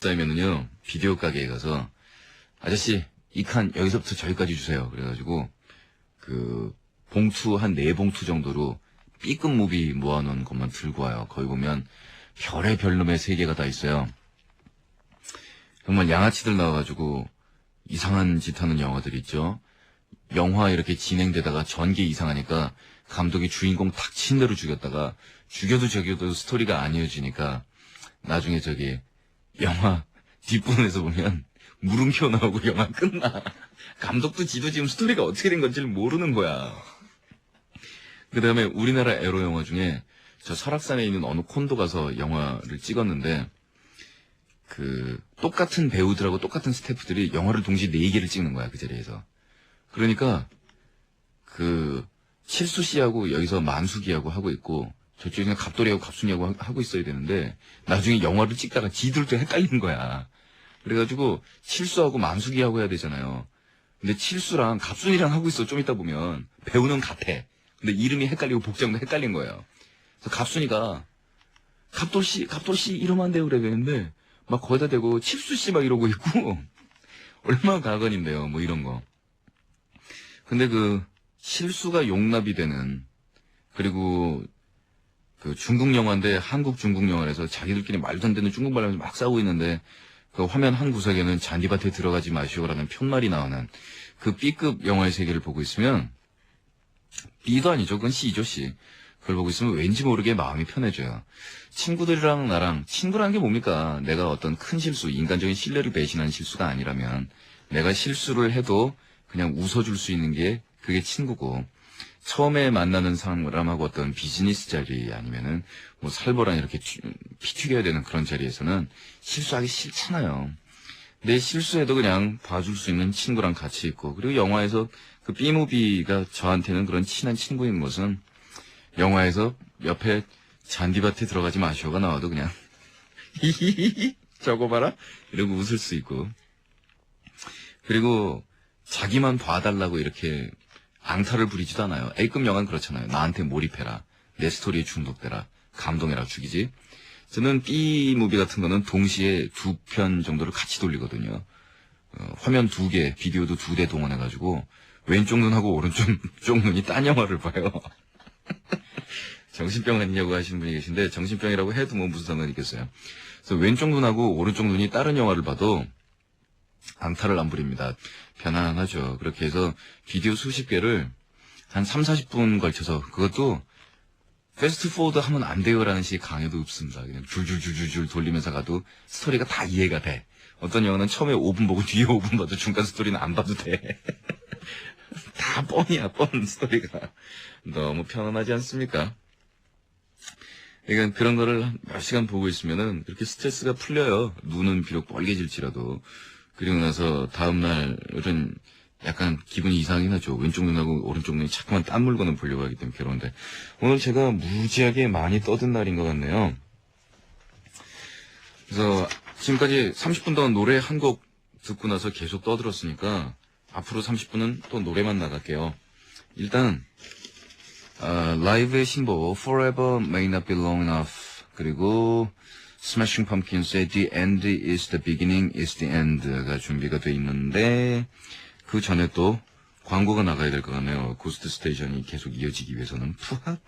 쌓이면은요, 비디오 가게에 가서, 아저씨, 이 칸 여기서부터 저기까지 주세요. 그래가지고, 그, 봉투 한 네 봉투 정도로 B급 무비 모아놓은 것만 들고 와요. 거기 보면 별의 별놈의 세계가 다 있어요. 정말 양아치들 나와가지고 이상한 짓 하는 영화들 있죠. 영화 이렇게 진행되다가 전개 이상하니까 감독이 주인공 닥친 대로 죽였다가 죽여도 죽여도 스토리가 안 이어지니까 나중에 저기 영화 뒷부분에서 보면 물음표 나오고 영화 끝나. 감독도 지도 지금 스토리가 어떻게 된 건지를 모르는 거야. 그 다음에 우리나라 에로 영화 중에 저 설악산에 있는 어느 콘도 가서 영화를 찍었는데 그 똑같은 배우들하고 똑같은 스태프들이 영화를 동시에 네 개를 찍는 거야 그 자리에서. 그러니까 그 칠수 씨하고 여기서 만숙이하고 하고 있고 저쪽에는 갑돌이하고 갑순이하고 하- 하고 있어야 되는데 나중에 영화를 찍다가 지들도 헷갈리는 거야. 그래가지고 칠수하고 만숙이하고 해야 되잖아요. 근데 칠수랑 갑순이랑 하고 있어 좀 이따 보면 배우는 같아. 근데 이름이 헷갈리고 복장도 헷갈린 거예요. 그래서 갑순이가 갑돌 씨 갑돌 씨 이러면 안 돼요 그랬는데 막 거기다 대고 칠수 씨 막 이러고 있고 얼마나 가관인데요 뭐 이런 거. 근데 그 실수가 용납이 되는 그리고 그 중국 영화인데 한국 중국 영화에서 자기들끼리 말도 안 되는 중국말 하면서 막 싸우고 있는데 그 화면 한 구석에는 잔디밭에 들어가지 마시오라는 편말이 나오는 그 B급 영화의 세계를 보고 있으면 B도 아니죠. 그건 C죠, C. 그걸 보고 있으면 왠지 모르게 마음이 편해져요. 친구들이랑 나랑 친구라는 게 뭡니까? 내가 어떤 큰 실수, 인간적인 신뢰를 배신한 실수가 아니라면 내가 실수를 해도 그냥 웃어줄 수 있는 게 그게 친구고 처음에 만나는 사람하고 어떤 비즈니스 자리 아니면은 뭐 살벌한 이렇게 튀- 피 튀겨야 되는 그런 자리에서는 실수하기 싫잖아요. 내 실수해도 그냥 봐줄 수 있는 친구랑 같이 있고 그리고 영화에서 그 B무비가 저한테는 그런 친한 친구인 것은 영화에서 옆에 잔디밭에 들어가지 마시오가 나와도 그냥 히히히히 저거 봐라 이러고 웃을 수 있고 그리고 자기만 봐달라고 이렇게 앙탈을 부리지도 않아요. A급 영화는 그렇잖아요. 나한테 몰입해라. 내 스토리에 중독되라. 감동해라. 죽이지. 저는 B무비 같은 거는 동시에 두 편 정도를 같이 돌리거든요. 어, 화면 두 개, 비디오도 두 대 동원해가지고 왼쪽 눈하고 오른쪽 쪽 눈이 딴 영화를 봐요. 정신병 아니냐고 하시는 분이 계신데 정신병이라고 해도 뭐 무슨 상관이 있겠어요. 그래서 왼쪽 눈하고 오른쪽 눈이 다른 영화를 봐도 앙탈을 안 부립니다. 편안하죠. 그렇게 해서 비디오 수십 개를 한 3, 40분 걸쳐서 그것도 패스트 포워드 하면 안 돼요라는 식의 강요도 없습니다. 그냥 줄줄줄줄줄 돌리면서 가도 스토리가 다 이해가 돼. 어떤 영화는 처음에 5분 보고 뒤에 5분 봐도 중간 스토리는 안 봐도 돼. 다 뻔이야, 뻔 스토리가. 너무 편안하지 않습니까? 그러니까 그런 거를 몇 시간 보고 있으면은 그렇게 스트레스가 풀려요. 눈은 비록 빨개질지라도. 그리고 나서 다음 날은 약간 기분이 이상하긴 하죠. 왼쪽 눈하고 오른쪽 눈이 자꾸만 딴 물건을 보려고 하기 때문에 괴로운데. 오늘 제가 무지하게 많이 떠든 날인 것 같네요. 그래서 지금까지 30분 동안 노래 한 곡 듣고 나서 계속 떠들었으니까 앞으로 30분은 또 노래만 나갈게요. 일단 아, 라이브의 신보 Forever May Not Be Long Enough 그리고 Smashing Pumpkins의 The End is the Beginning is the End가 준비가 돼 있는데 그 전에 또 광고가 나가야 될 것 같네요. 고스트 스테이션이 계속 이어지기 위해서는 푸핫